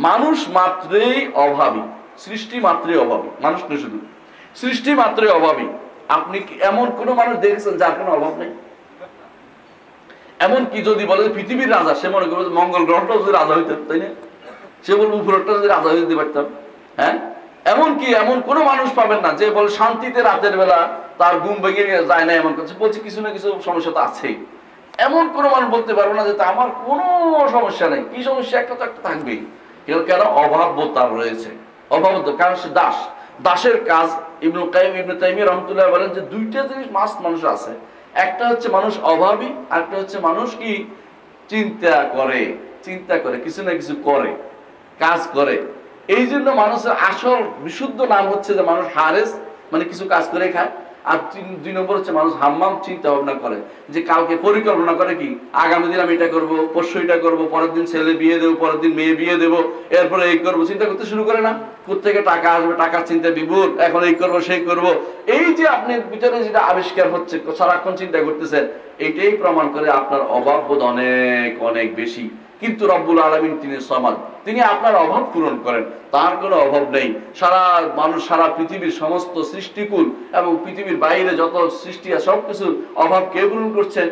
মানুষ মাত্রেই অভাবী, সৃষ্টি মাত্রই অভাবী, মানুষ নয় শুধু। সৃষ্টি মাত্রই অভাবী। আপনি এমন কোন মানুষ দেখেছেন যার কোনো অভাব নেই? এমন কি যদি বলে পৃথিবীর রাজা, সে মনে করবে মঙ্গল গ্রহটা যদি রাজা হইতেন তাই না? সে বলব উপরটা যদি রাজা হইতে পারতাম হ্যাঁ? এমন কি এমন কোন মানুষ পাবেন না যে বলে শান্তিতে রাতের বেলা তার ঘুম ভেঙে যায় না এমন কিছু বলছে কিছু না কিছু সমস্যা তো আছেই। এমন কোন মানুষ বলতে পারব না যে আমার কোনো সমস্যা নেই। কি সমস্যা? একটা তো একটা থাকবেই। কেন কেন অভাবতার রয়েছে? অভাবত, কারণ সে দাস। দাসের কাজ ইবনু কাইম, ইবনু তাইমি রহমতুল্লাহ বলেন যে দুইটা জিনিস মাস মানুষ আছে। একটা হচ্ছে মানুষ অভাবী, আরেকটা হচ্ছে মানুষ কি? চিন্তা করে চিন্তা করে, কিছু না কিছু করে, কাজ করে। এই জন্য মানুষের আসল বিশুদ্ধ নাম হচ্ছে যে মানুষ হারেস মানে কিছু কাজ করে খায়। আর দুই নম্বর হচ্ছে মানুষ হাম্মাম চিন্তা ভাবনা করে যে কালকে পরিকল্পনা করে কি, আগামী দিন আমি এটা করব, পরশু এটা করব, পরের দিন ছেলে বিয়ে দেবো, পরের দিন মেয়ে বিয়ে দেবো, এরপরে এই করব, চিন্তা করতে শুরু করে না। থেকে টাকা আসবে, টাকার চিন্তা বিপুল, এখন এই করব, সেই করব। এই যে আপনি ভিতরে যেটা আবিষ্কার হচ্ছে, সারাক্ষণ চিন্তা করতেছেন, এইটাই প্রমাণ করে আপনার অভাব বোধ অনেক অনেক বেশি। কিন্তু রব্বুল আলমিন তিনি সমাজ তিনি আপনার অভাব পূরণ করেন। তার কোনো অভাব নেই। সারা মানুষ, সারা পৃথিবীর সমস্ত সৃষ্টিকুল এবং পৃথিবীর বাইরে যত সৃষ্টি আছে, সবকিছুর অভাব কে পূরণ করছেন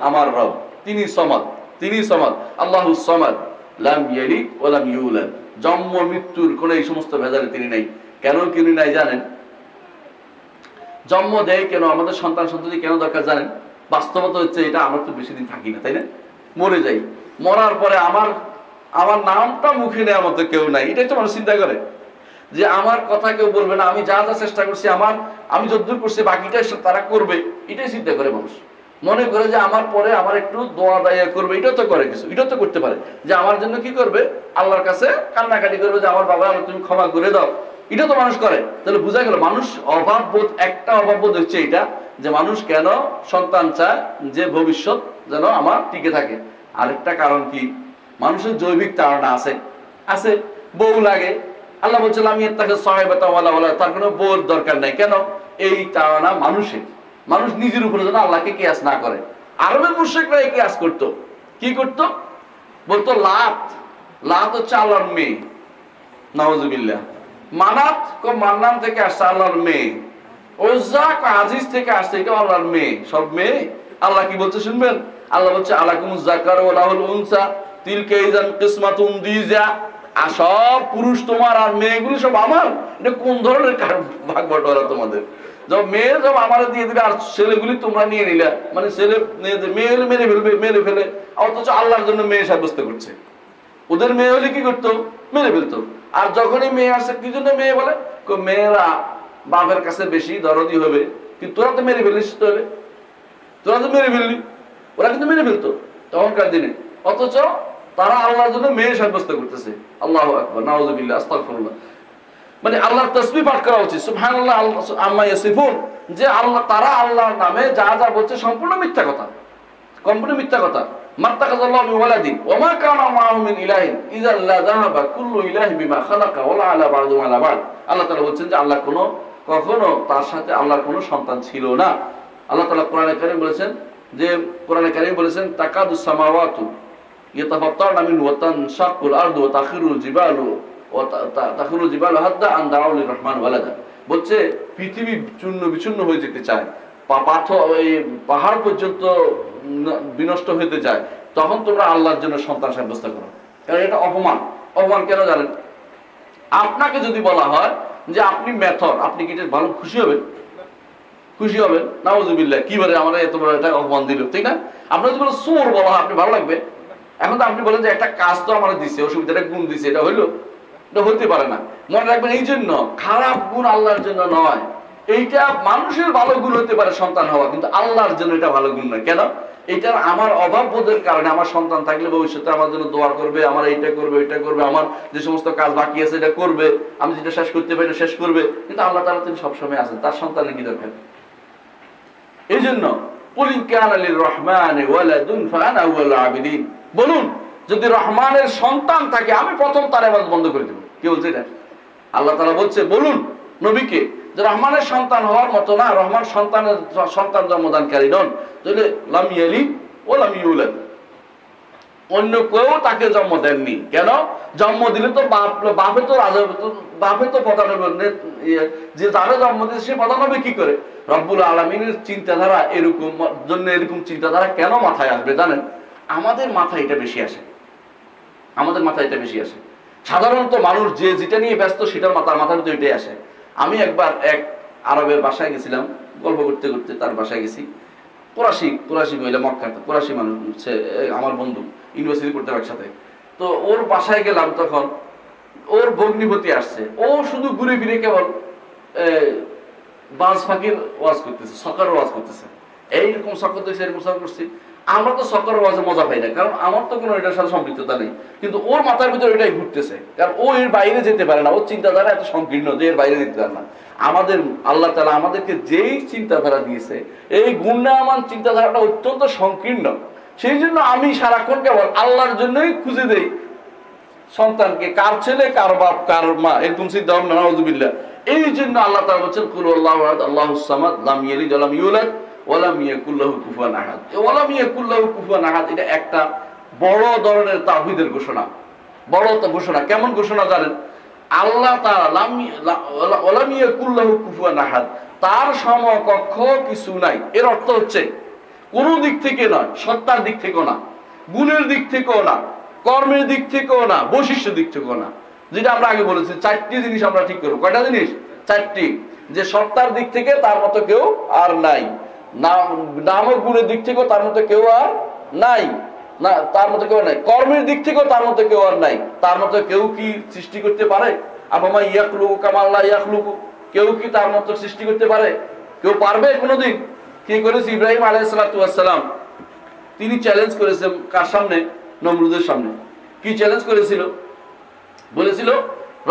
আমার রব। তিনি সমাদ তিনি সমাদ আল্লাহ সমাদ। লাম ইয়ালিদ ওয়া লাম ইউলাদ। জন্ম, মৃত্যুর কোনো এই সমস্ত ভেজালে তিনি নেই। কেন তিনি নাই জানেন? জন্ম দেয় কেন? আমাদের সন্তান সন্ততি কেন দরকার জানেন? বাস্তবতা হচ্ছে এটা, আমরা তো বেশি দিন থাকি না, তাই না? মরে যাই। মরার পরে আমার আমার নামটা মুখে নেওয়ার মতো কেউ নাই। এটাই তো মানুষ চিন্তা করে। যে আমার কথা কেউ বলবে না, আমি যা যা চেষ্টা করছি, আমার, আমি যদ্দূর করছি, বাকিটা তারা করবে। এটাই চিন্তা করে মানুষ। মনে করে যে আমার পরে আমার একটু দোয়া দায়া করবে। এটাও তো করে কিছু, এটাও তো করতে পারে। যে আমার জন্য কি করবে? আল্লাহর কাছে কান্নাকাটি করবে যে, আমার বাবা, আমার তুমি ক্ষমা করে দাও। এটা তো মানুষ করে। তাহলে বোঝা গেল, মানুষ অভাব বোধ একটা অভাব বোধ হচ্ছে এটা, যে মানুষ কেন সন্তান চায় যে ভবিষ্যৎ যেন আমার টিকে থাকে। আরেকটা কারণ কি? মানুষের জৈবিক তাড়না আছে। আছে, বউ লাগে। আল্লাহ বলছিল আমি তাকে সহায়তা ওয়ালা ওয়ালা তার কোনো বউর দরকার নাই। কেন? এই তাড়না মানুষের। মানুষ নিজের উপরে যেন আল্লাহকে কেয়াস না করে। আরবের মুশ্রিকরা এই কেয়াস করতো। কি করতো? বলতো, লাত। লাত হচ্ছে আল্লাহর মেয়ে। নওয়াজুবিল্লাহ মানাত মান্নান থেকে আসছে আল্লাহর মেয়ে। ওজা আজিজ থেকে আসছে এটা আল্লাহর মেয়ে। সব মেয়ে? আল্লাহ কি বলছে শুনবেন? আল্লাহ বলছে আলাকুমুজ জাকার ওয়া লাহুল উনসা, তিলকা ইজান কিসমাতুন দিজা। আর সব পুরুষ তোমার আর মেয়েগুলো সব আমার। এটা কোন ধরনের ভাগ বটোয়ারা তোমাদের? যখন মেয়ে সব আমার দিয়ে দিলে আর ছেলেগুলি তোমরা নিয়ে নিলে। মানে ছেলে মেয়ে হলে মেরে ফেলবে, মেরে ফেলে। অথচ আল্লাহর জন্য মেয়ে সাব্যস্ত করছে। ওদের মেয়ে হলে কি করতো? মেরে ফেলতো। আর যখনই মেয়ে আসে, কি জন্য মেয়ে বলে? মেয়েরা বাপের কাছে বেশি দরদি হবে। কিন্তু তোরা তো মেরে ফেলিস তোরা তো মেরে ফেললি। ওরা কিন্তু মেনে ফেলতো তখনকার দিনে। অথচ তারা আল্লাহর জন্য মেয়ে সাব্যস্ত করতেছে। আল্লাহ আকবর, নাউজুবিল্লাহ, আস্তাগফিরুল্লাহ। মানে আল্লাহর তসবি পাঠ করা উচিত। সুবহানাল্লাহ আম্মা ইয়াসিফুন। যে আল্লাহ তারা আল্লাহর নামে যা যা বলছে সম্পূর্ণ মিথ্যা কথা। সম্পূর্ণ মিথ্যা কথা। মাত্তাকাযাল্লাহু বিওয়ালাদিন ওয়া মা কানা মাআহু মিন ইলাহিন। ইযা লা যাহাবা কুল্লু ইলাহি বিমা খালাকা ওয়া আলা বা'দুহুম আলা বা'দ। আল্লাহ তাআলা বলছেন যে আল্লাহ কোনো কখনো তার সাথে আল্লাহর কোনো সন্তান ছিল না। আল্লাহ তাআলা কোরআনে কারীম বলেছেন যে কোরআনে কারীম বলেছেন, তাকাদু সামাওয়াতু ইয়াতাফাত্তারনা মিন ওয়া তানশাক্কুল আরদু ওয়া তাখিরুল জিবালু ওয়া তাখিরুল জিবালু হাদ্দা আন দাউ লিররহমান ওয়ালাদা। বলছে, পৃথিবী চূর্ণ বিচূর্ণ হয়ে যেতে চায়। পাথর, ওই পাহাড় পর্যন্ত বিনষ্ট হতে যায় তখন তোমরা আল্লাহর জন্য সন্তান সাব্যস্ত করো। কারণ এটা অপমান। অপমান কেন জানেন? আপনাকে যদি বলা হয় যে আপনি মেথর আপনি কি ভালো খুশি হবেন? খুশি হবেন। নাওজুবিল্লাহ কি বলে আমরা এত বড় একটা অপমান দিল, ঠিক না? আপনার যদি সোর বলা আপনি ভালো লাগবে। এখন তো আপনি বলেন যে একটা কাজ তো আমার দিছে, অসুবিধাটা গুণ দিছে, এটা হইল? এটা হতে পারে না। মনে রাখবেন, এই জন্য খারাপ গুণ আল্লাহর জন্য নয়। এইটা মানুষের ভালো গুণ হতে পারে সন্তান হওয়া, কিন্তু আল্লাহর জন্য এটা ভালো গুণ নয়। কেন? এটার আমার অভাব বোধের কারণে আমার সন্তান থাকলে ভবিষ্যতে আমার জন্য দোয়া করবে, আমার এইটা করবে, ওইটা করবে, আমার যে সমস্ত কাজ বাকি আছে, এটা করবে। আমি যেটা শেষ করতে পারি, এটা শেষ করবে। কিন্তু আল্লাহ তারা তিনি সবসময় আছেন, তার সন্তানের কি দরকার এই জন্য কুলিন কান আলির রহমান ওয়ালাদুন ফাআনা আউয়াল জন্য বলুন, যদি রহমানের সন্তান থাকে, আমি প্রথম তার ইবাদত বন্ধ করে দেব। কি বলছে এটা? আল্লাহ তালা বলছে, বলুন নবীকে যে রহমানের সন্তান হওয়ার মতো না, রহমান সন্তানের সন্তান জন্মদানকারী নন। যদি লামিয়ালি ও লাম ইউলাদ। অন্য কেউ তাকে জন্ম দেননি। কেন? জন্ম দিলে তো বাপ বাপে তো রাজা বাপে তো প্রধান হবে ইয়ে, যে যারা জন্ম দিয়েছে সে প্রধান হবে কি করে? রব্বুল আলমিনের চিন্তাধারা এরকম জন্য এরকম চিন্তাধারা কেন মাথায় আসবে জানেন? আমাদের মাথায় এটা বেশি আসে। আমাদের মাথায় এটা বেশি আসে। সাধারণত মানুষ যে যেটা নিয়ে ব্যস্ত সেটার মাথার মাথার ভিতরে এটাই আসে। আমি একবার এক আরবের বাসায় গেছিলাম গল্প করতে করতে তার বাসায় গেছি। কোরাশি কোরাশি মহিলা মক্কাতে কোরাশি মানুষ আমার বন্ধু। ইউনিভার্সিটি পড়তে একসাথে। তো ওর বাসায় গেলাম তখন, ওর ভগ্নিপতি আসছে। ও শুধু ঘুরে ফিরে কেবল বাজ ফাঁকির ওয়াজ করতেছে সকার ওয়াজ করতেছে। এইরকম সকর দেখছি এরকম সকর করছি। আমরা তো সকর ওয়াজে মজা পাই না, কারণ আমার তো কোনো এটার সাথে সম্পৃক্ততা নেই। কিন্তু ওর মাথার ভিতরে এটাই ঘুরতেছে, কারণ ও এর বাইরে যেতে পারে না। ওর চিন্তাধারা এত সংকীর্ণ যে এর বাইরে যেতে পারে না। আমাদের, আল্লাহ তালা আমাদেরকে যেই চিন্তাধারা দিয়েছে, এই গুণামান চিন্তাধারাটা অত্যন্ত সংকীর্ণ। সেই জন্য আমি সারাক্ষণ কেবল আল্লাহর জন্যই খুঁজে দেই সন্তানকে, কার ছেলে, কার বাপ, কার মা, এরকম নাউজুবিল্লাহ। এই জন্য আল্লাহ তাআলা বলেন কুল আল্লাহু আহাদ আল্লাহুস সামাদ, লাম ইয়ালিদ ওয়া লাম ইউলাদ ওয়া লাম ইয়াকুল কুফুয়ান আহাদ। ওয়া লাম ইয়াকুল কুফুয়ান আহাদ, এটা একটা বড় ধরনের তাওহীদের ঘোষণা। বড় ঘোষণা। কেমন ঘোষণা জানেন? আল্লাহ তাআলা লাম ওয়া লাম ইয়াকুল লাহু কুফুয়ান আহাদ, তার সমকক্ষ কিছু নাই। এর অর্থ হচ্ছে কোন দিক থেকে নয়, সত্তার দিক থেকেও না, গুণের দিক থেকেও না, কর্মের দিক থেকেও না, বৈশিষ্ট্যের দিক থেকেও না। যেটা আমরা আগে বলেছি, চারটি জিনিস আমরা ঠিক করব। কয়টা জিনিস? চারটি। যে সত্তার দিক থেকে তার মতো কেউ আর নাই। নাম গুণের দিক থেকেও তার মতো কেউ আর নাই। না, তার মতো কেউ নাই। কর্মের দিক থেকেও তার মতো কেউ আর নাই। তার মতো কেউ কি সৃষ্টি করতে পারে? আবামা ইয়াকলুকু কামাল্লা ইয়াকলুকু কেউ কি তার মতো সৃষ্টি করতে পারে? কেউ পারবে কোনোদিন? কি করেছে? ইব্রাহিম আলাইসালাম তিনি চ্যালেঞ্জ করেছেন কার সামনে? নমরুদের সামনে। কি চ্যালেঞ্জ করেছিল? বলেছিল,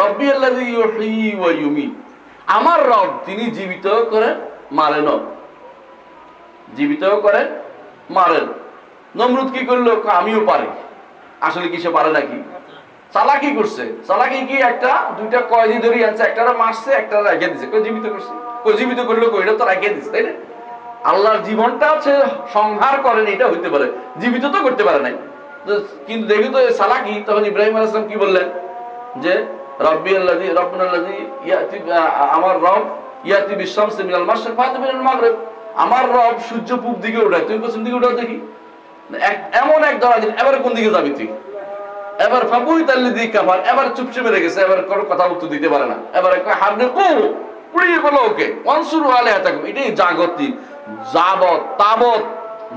রব্বি ইউহয়ী আমার রব তিনি জীবিত করে মারেন জীবিত করে মারেন। নমরুদ কি করল? আমিও পারি। আসলে কি সে পারে নাকি? চালাকি করছে। চালাকি কি একটা, দুইটা কয়েদি ধরে আনছে একটা মারছে একটা রেখে দিছে। কই জীবিত করছে। কই জীবিত করল কই এটা তো রেখে দিছে, তাই না? আল্লাহর জীবনটা হচ্ছে সংহার করেন, এটা হইতে পারে। জীবিত তো করতে পারে নাই। কিন্তু দেখি তো এ চালাকি তখন ইব্রাহিম আলাইসলাম কি বললেন? যে, রব্বি আল্লাযী, রব্বুনা ইয়াতি আমার রব, ইয়াতি বিশামসি মিনাল মাশরিক, ফায়াতি মিনাল মাগরিব। আমার রব সূর্য পূব দিকে ওঠায় তুমি পশ্চিম দিকে উঠাও দেখি? এমন এক ধরা দিন এবার কোন দিকে যাবি তুই? এবার ফাবুই তাল্লি দিক কাফার, এবার চুপচে মেরে গেছে, এবার কোনো কথা উত্তর দিতে পারে না। এবার হারনে কো পুড়িয়ে বলো ওকে, অনসুর আলে থাকুন এটাই জাগতিক। যাবত তাবত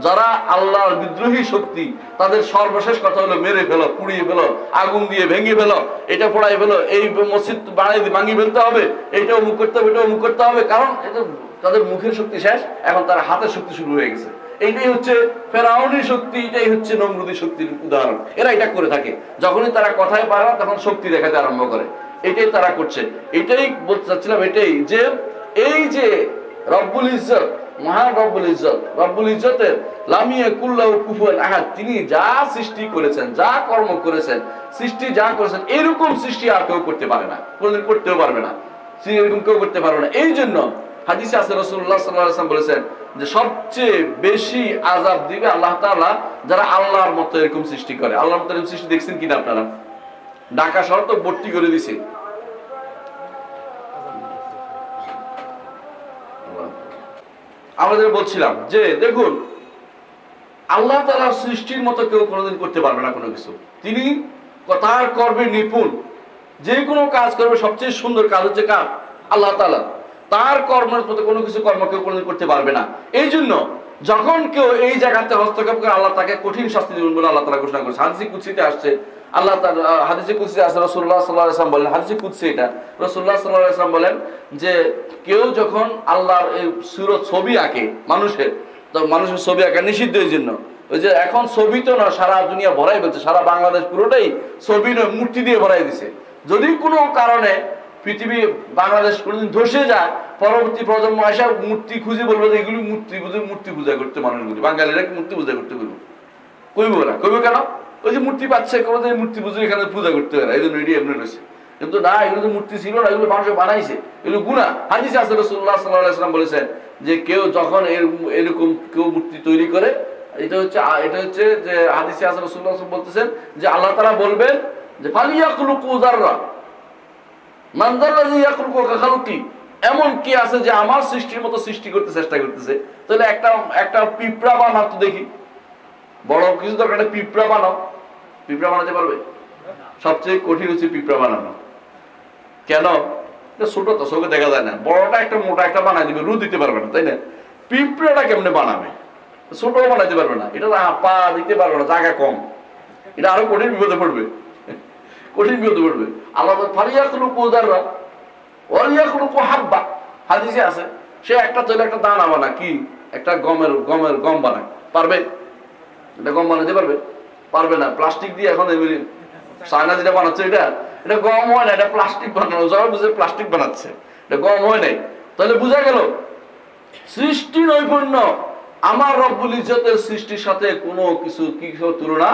যারা আল্লাহর বিদ্রোহী শক্তি, তাদের সর্বশেষ কথা হলো মেরে ফেলো, পুড়িয়ে ফেলো, আগুন দিয়ে ভেঙে ফেলো, এটা পোড়াই ফেলো, এই মসজিদ বাড়াই ভাঙিয়ে ফেলতে হবে, এটাও মুখ করতে হবে, এটাও মুখ করতে হবে, কারণ এটা তাদের মুখের শক্তি শেষ, এখন তার হাতের শক্তি শুরু হয়ে গেছে। এইটাই হচ্ছে ফেরাউনি শক্তি, এটাই হচ্ছে নমরুদি শক্তির উদাহরণ। এরা এটা করে থাকে, যখনই তারা কথায় পারে তখন শক্তি দেখাতে আরম্ভ করে। এটাই তারা করছে। এটাই বলতে চাচ্ছিলাম এটাই যে, এই যে রব্বুল ইজ্জত মহান রব্বুল ইজ্জত, রব্বুল ইজ্জতের লামিয়ে আহাদ, তিনি যা সৃষ্টি করেছেন, যা কর্ম করেছেন, সৃষ্টি যা করেছেন, এরকম সৃষ্টি আর কেউ করতে পারে না, কোনোদিন করতেও পারবে না এরকম কেউ করতে পারবে না। এই জন্য হাদিসে আছে আলাইহি ওয়াসাল্লাম বলেছেন যে সবচেয়ে বেশি আযাব দিবে আল্লাহ যারা আল্লাহর মতো এরকম সৃষ্টি করে। আল্লাহর মতো এরকম সৃষ্টি দেখছেন কিনা আপনারা? ঢাকা শহর তো ভর্তি করে দিছে। আমাদের বলছিলাম যে, দেখুন, আল্লাহ তাআলা সৃষ্টির মতো কেউ কোনোদিন করতে পারবে না কোনো কিছু। তিনি তার কর্মে নিপুণ। যে কোনো কাজ করবে, সবচেয়ে সুন্দর কাজ হচ্ছে কার? আল্লাহ তালা তার কর্মের মতো কোনো কিছু কর্ম কেউ কোনোদিন করতে পারবে না। এই জন্য যখন কেউ এই জায়গাতে হস্তক্ষেপ করে, আল্লাহ তাকে কঠিন শাস্তি দেবেন বলে আল্লাহ তালা ঘোষণা করেছে হাদিসে কুদসিতে আসছে। আল্লাহ তার হাদিসে কুদসিতে আসছে রাসূলুল্লাহ সাল্লাল্লাহু আলাইহি ওয়াসাল্লাম বলেন, হাদিসে কুদসি এটা, রাসূলুল্লাহ সাল্লাল্লাহু আলাইহি ওয়াসাল্লাম বলেন যে কেউ যখন আল্লাহর এই সুরত ছবি আঁকে মানুষের, তো মানুষের ছবি আঁকা নিষিদ্ধ এই জন্য। ওই যে এখন ছবি তো না সারা দুনিয়া ভরাই ফেলছে, সারা বাংলাদেশ পুরোটাই ছবি নয়, মূর্তি দিয়ে ভরাই দিছে। যদি কোনো কারণে পৃথিবী, বাংলাদেশ কোনোদিন ধসে যায়, পরবর্তী প্রজন্ম আসা মূর্তি খুঁজে বলব যে এগুলি মূর্তি বুঝে মূর্তি পূজা করতে মানুষগুলি, বাঙালিরা মূর্তি পূজা করতে বলব কইব না, কইব কেন? ওই যে মূর্তি পাচ্ছে কোনো যে মূর্তি পুজো এখানে পূজা করতে হয় না, এই জন্য এটি এমনি রয়েছে। কিন্তু না, এগুলো তো মূর্তি ছিল না, এগুলো মানুষ বানাইছে। এগুলো গুণা হাদিসে আছে রসুল্লাহ সাল্লাহ সাল্লাম বলেছেন যে কেউ যখন এর- এরকম কেউ মূর্তি তৈরি করে, এটা হচ্ছে এটা হচ্ছে যে হাদিসে আসর রাসূলুল্লাহ বলতেছেন যে আল্লাহ তাআলা বলবেন যে ফালিয়াকুলুকু যাররা। মানজাল্লাযী ইয়াকুলুকু কাখালুকি এমন কি আছে যে আমার সৃষ্টির মতো সৃষ্টি করতে চেষ্টা করতেছে? তাহলে একটা একটা পিঁপড়া বানাও তো দেখি। বড় কিছু দরকার পিঁপড়া বানাও। পিঁপড়া বানাতে পারবে? সবচেয়ে কঠিন হচ্ছে পিঁপড়া বানানো। কেন? ছোট তো, চোখে দেখা যায় না। বড়টা একটা, মোটা একটা বানাই দিবে রু দিতে পারবে না, তাই না? পিঁপড়াটা কেমনে বানাবে? ছোট বানাইতে পারবে না। এটা পা দিতে পারবে না, জায়গা কম। এটা আরও কঠিন বিপদে পড়বে। কঠিন বিপদে পড়বে। আল্লাহ ফারিয়া কোনো কোদাররা ওরিয়া কোনো হাব্বা। হাদিসে আছে, সে একটা তৈরি একটা দানা বানা কি? একটা গমের গমের গম বানায়। পারবে? এটা গম বানাতে পারবে? পারবে না। প্লাস্টিক দিয়ে এখন এমনি চায়না যেটা বানাচ্ছে এটা এটা গম হয় না, এটা প্লাস্টিক বানানো। সবাই বুঝে প্লাস্টিক বানাচ্ছে, এটা গম হয় নাই। তাহলে বোঝা গেল, সৃষ্টি নৈপুণ্য। আমার রব্বুল ইজ্জতের সৃষ্টির সাথে কোনো কিছু কিছু তুলনা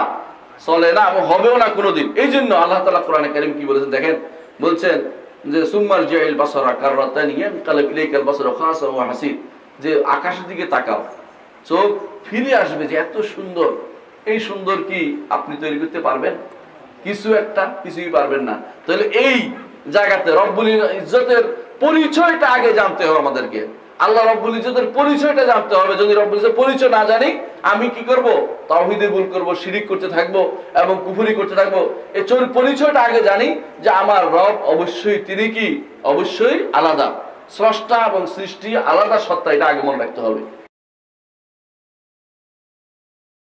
চলে না এবং হবেও না কোনোদিন। এই জন্য আল্লাহ তালা কোরআনে কারিম কি বলেছেন? দেখেন, বলছেন যে সুম্মার জাইল বাসরা কাররাতানি ইয়ানকালিব ইলাইকাল বাসরা খাসা ওয়া হাসিন যে, আকাশের দিকে তাকাও, চোখ ফিরে আসবে যে, এত সুন্দর এই সুন্দর কি আপনি তৈরি করতে পারবেন? কিছু একটা, কিছুই পারবেন না। তাহলে এই জায়গাতে রব্বুল ইজ্জতের পরিচয়টা আগে জানতে হবে আমাদেরকে। আল্লাহ রব্বুল ইজ্জতের পরিচয়টা জানতে হবে। যদি রব্বুল ইজ্জতের পরিচয় না জানি, আমি কি করব? তাওহীদে ভুল করব, শিরিক করতে থাকব এবং কুফরি করতে থাকব। এই চোর পরিচয়টা আগে জানি যে আমার রব অবশ্যই, তিনি কি? অবশ্যই আলাদা। স্রষ্টা এবং সৃষ্টি আলাদা সত্তা, এটা আগে মনে রাখতে হবে।